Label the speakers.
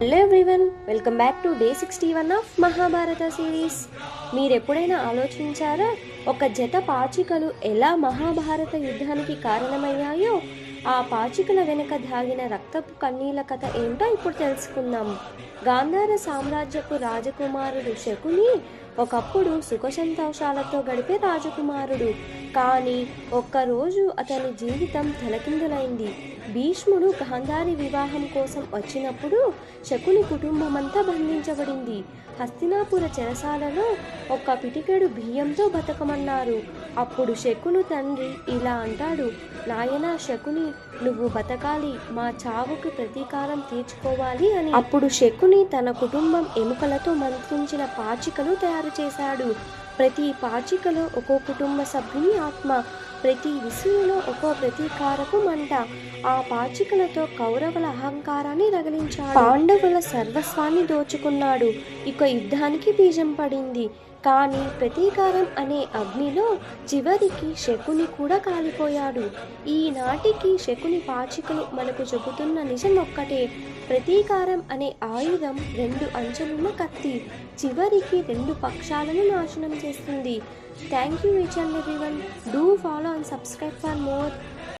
Speaker 1: Hello everyone welcome back to day sixty one of Mahabharata series మీరు ఎప్పుడైనా ఆలోచించారా ఒక జత పాచికలు ఎలా మహాభారత యుద్ధానికి కారణమయ్యాయో? ఆ పాచికల వెనుక దాగిన రక్తపు కన్నీల కథ ఏంటో ఇప్పుడు తెలుసుకుందాం. గాంధార సామ్రాజ్యపు రాజకుమారుడు శకుని ఒకప్పుడు సుఖ సంతోషాలతో గడిపే రాజకుమారుడు. కానీ ఒక్కరోజు అతని జీవితం తలకిందులైంది. భీష్ముడు గాంధారి వివాహం కోసం వచ్చినప్పుడు శకుని కుటుంబమంతా బంధించబడింది. హస్తినాపుర చెరసాలలో ఒక పిటికెడు బియ్యంతో బతకమన్నారు. అప్పుడు శకును తండ్రి ఇలా అంటాడు నాయనా శకుని నువ్వు బతకాలి మా చావుకి ప్రతీకారం తీర్చుకోవాలి అని. అప్పుడు శకుని తన కుటుంబం ఎముకలతో మంత్రించిన పాచికలు తయారు చేశాడు. ప్రతి పాచికలో ఒక్కో కుటుంబ సభ్యుని ఆత్మ ప్రతి విసురులో ఒక్కో ప్రతీకారపు మంట. ఆ పాచికలతో కౌరవుల అహంకారాన్ని రగిలించాడు. పాండవుల సర్వస్వాన్ని దోచుకున్నాడు. ఇక యుద్ధానికి బీజం పడింది. కానీ ప్రతీకారం అనే అగ్నిలో చివరికి శకుని కూడా కాలిపోయాడు. ఈనాటికి శకుని పాచికలు మనకు చెబుతున్న నిజం ఒక్కటే ప్రతీకారం అనే ఆయుధం రెండు అంచెలున్న కత్తి చివరికి రెండు పక్షాలను నాశనం చేస్తుంది. Thank you each and everyone do follow and subscribe for more